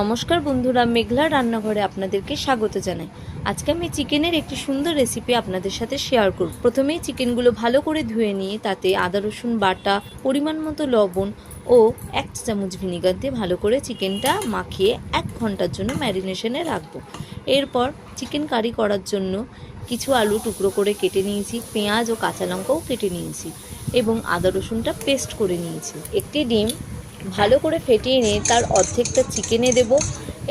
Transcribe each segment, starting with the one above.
নমস্কার বন্ধুরা, মেঘলা রান্নাঘরে আপনাদেরকে স্বাগত জানাই। আজকে আমি চিকেনের একটি সুন্দর রেসিপি আপনাদের সাথে শেয়ার করব। প্রথমেই চিকেনগুলো ভালো করে ধুয়ে নিয়ে তাতে আদা, রসুন, বাটা, পরিমাণ মতো লবণ ও এক চামচ ভিনিগার দিয়ে ভালো করে চিকেনটা মাখিয়ে এক ঘণ্টার জন্য ম্যারিনেশনে রাখব। এরপর চিকেন কারি করার জন্য কিছু আলু টুকরো করে কেটে নিয়েছি, পেঁয়াজ ও কাঁচা লঙ্কাও কেটে নিয়েছি এবং আদা, রসুনটা পেস্ট করে নিয়েছি। একটি ডিম ভালো করে ফেটিয়ে নিয়ে তার অর্ধেকটা চিকেনে দেব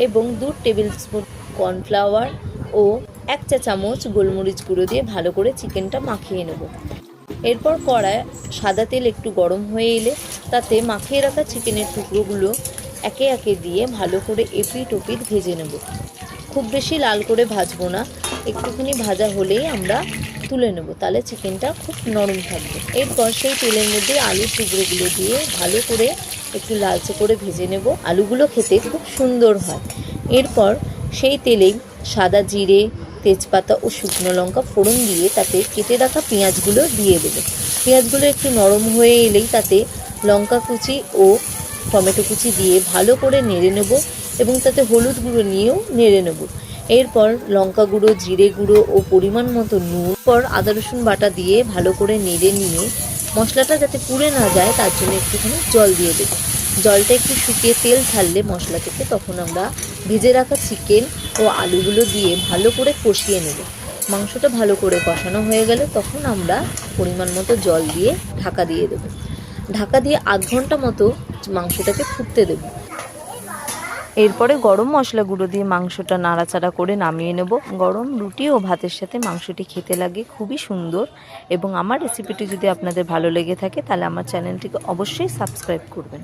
এবং দু টেবিল স্পুন কর্নফ্লাওয়ার ও এক চা চামচ গোলমরিচ গুঁড়ো দিয়ে ভালো করে চিকেনটা মাখিয়ে নেব। এরপর কড়ায় সাদা তেল একটু গরম হয়ে এলে তাতে মাখিয়ে রাখা চিকেনের টুকরোগুলো একে একে দিয়ে ভালো করে এপিট ওপিট ভেজে নেব। খুব বেশি লাল করে ভাজবো না, একটুখানি ভাজা হলেই আমরা তুলে নেব, তাহলে চিকেনটা খুব নরম থাকবে। এরপর সেই তেলের মধ্যে আলুর টুকরোগুলো দিয়ে ভালো করে একটু লালচে করে ভেজে নেব। আলুগুলো খেতে খুব সুন্দর হয়। এরপর সেই তেলেই সাদা জিরে, তেজপাতা ও শুকনো লঙ্কা ফোড়ন দিয়ে তাতে কেটে রাখা পেঁয়াজগুলো দিয়ে দেবে। পেঁয়াজগুলো একটু নরম হয়ে এলেই তাতে লঙ্কা কুচি ও টমেটো কুচি দিয়ে ভালো করে নেড়ে নেব এবং তাতে হলুদ গুঁড়ো নিয়েও নেড়ে নেব। এরপর লঙ্কা গুঁড়ো, জিরে গুঁড়ো ও পরিমাণ মতো নুন। পর আদা রসুন বাটা দিয়ে ভালো করে নেড়ে নিয়ে মশলাটা যাতে পুড়ে না যায়, তার জন্য একটুখানি জল দিয়ে দেবো। জলটা একটু শুকিয়ে তেল ছাড়লে মশলা থেকে তখন আমরা ভেজে রাখা চিকেন ও আলুগুলো দিয়ে ভালো করে কষিয়ে নেব। মাংসটা ভালো করে কষানো হয়ে গেলে তখন আমরা পরিমাণ মতো জল দিয়ে ঢাকা দিয়ে দেবো। ঢাকা দিয়ে আধ ঘণ্টা মতো মাংসটাকে ফুটতে দেবো। এরপরে গরম মশলা গুঁড়ো দিয়ে মাংসটা নাড়াচাড়া করে নামিয়ে নেব। গরম রুটি ও ভাতের সাথে মাংসটি খেতে লাগে, খুবই সুন্দর। এবং আমার রেসিপিটি যদি আপনাদের ভালো লেগে থাকে, তাহলে আমার চ্যানেলটিকে অবশ্যই সাবস্ক্রাইব করবেন।